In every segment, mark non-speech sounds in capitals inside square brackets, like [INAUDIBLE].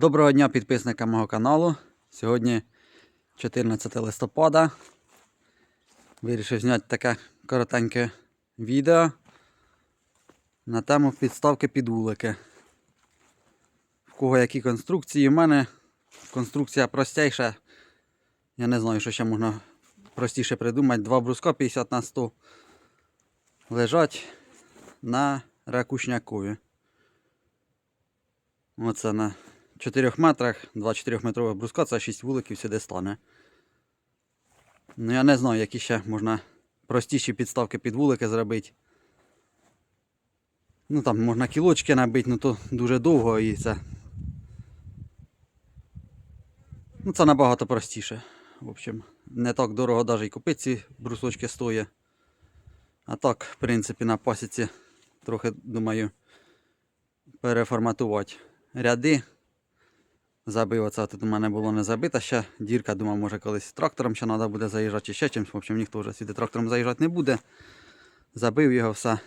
Доброго дня підписникам мого каналу. Сьогодні 14 листопада. Вирішив зняти таке коротеньке відео на тему підставки під вулики. В кого які конструкції. У мене конструкція простіша. Я не знаю, що ще можна простіше придумати. Два бруска 50 на 100 лежать на ракушнякові. Оце на 4 метрах, 2 4-метрових бруска, це 6 вуликів сюди стане. Ну я не знаю, які ще можна простіші підставки під вулики зробити. Ну там можна кілочки набити, ну то дуже довго і це. Ну це набагато простіше. В общем, не так дорого навіть і купити ці брусочки стоїть. А так, в принципі, на пасіці трохи, думаю, переформатувати ряди. Забив оце тут у мене було не забита ще. Дірка, думав, може колись трактором ще треба буде заїжджати чи ще чимось. В общем, ніхто вже сюди трактором заїжджати не буде. Забив його все.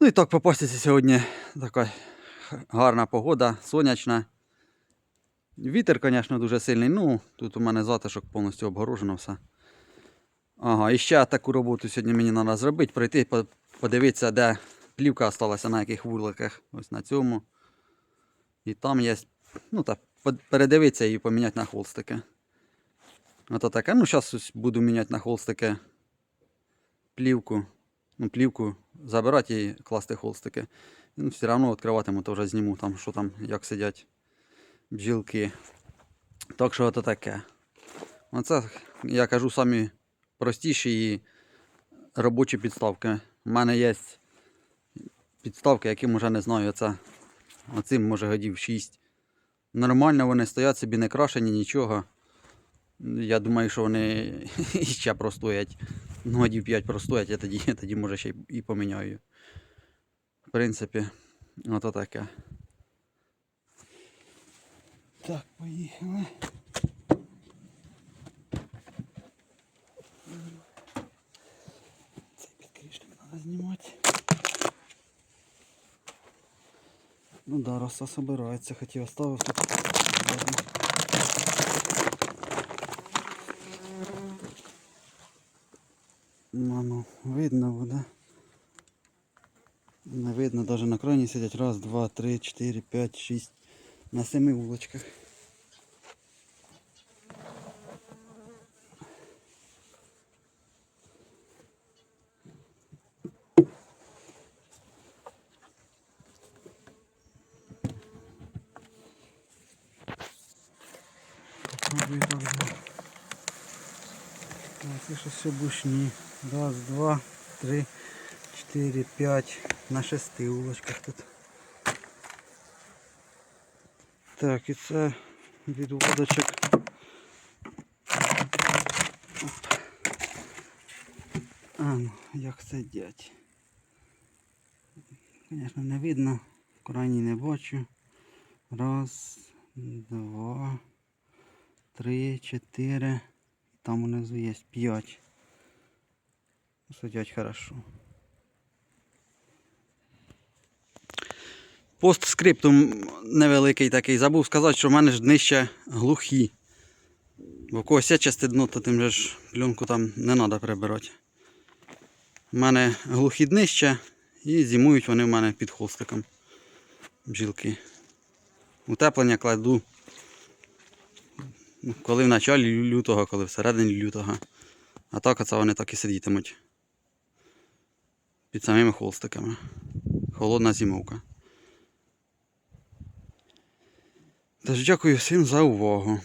Ну і так по пасіці сьогодні така гарна погода, сонячна. Вітер, звісно, дуже сильний. Ну, тут у мене затишок повністю обгорожено все. Ага, і ще таку роботу сьогодні мені треба зробити, пройти, подивитися, де плівка залишилася, на яких вуликах. Ось на цьому. І там є. Ну так, передивитися і поміняти на холстики. Ото таке. Ну, зараз буду міняти на холстики плівку. Ну, плівку забирати і класти холстики. Ну, все одно відкриватиму, то вже зніму там, що там, як сидять бджілки. Так що ото таке. Оце, я кажу, самі простіші і робочі підставки. У мене є підставки, яким вже не знаю, це оцим може годів 6. Нормально вони стоять собі не крашені, нічого. Я думаю, що вони [LAUGHS] ще простоять. Ну, годів 5 простоять, я тоді, тоді може ще і поміняю. В принципі, ото таке. Так, поїхали. Ну да, роса собирається, хотів оставив тут. Ладно. Ману, видно буде. Не видно, навіть на крані сидять. Раз, два, три, чотири, п'ять, шість. На семи вулочках. Попробую так. Так, це ще все бушні. Раз, два, три, чотири, п'ять. На шести улочках тут. Так, і це від водочок. А, ну, як це дять. Звісно, не видно. Крайній не бачу. Раз, два, три, чотири. Там внизу є п'ять. Сидять хорошо. Постскриптум невеликий такий. Забув сказати, що в мене ж днище глухі. Бо когось є часте дно, то тим же ж пленку там не треба прибирати. У мене глухі днища і зимують вони в мене під холстиком. Бджілки. Утеплення кладу. Коли в началі лютого, коли всередині лютого. А так оце вони так і сидітимуть. Під самими холстиками. Холодна зимовка. Тож дякую всім за увагу.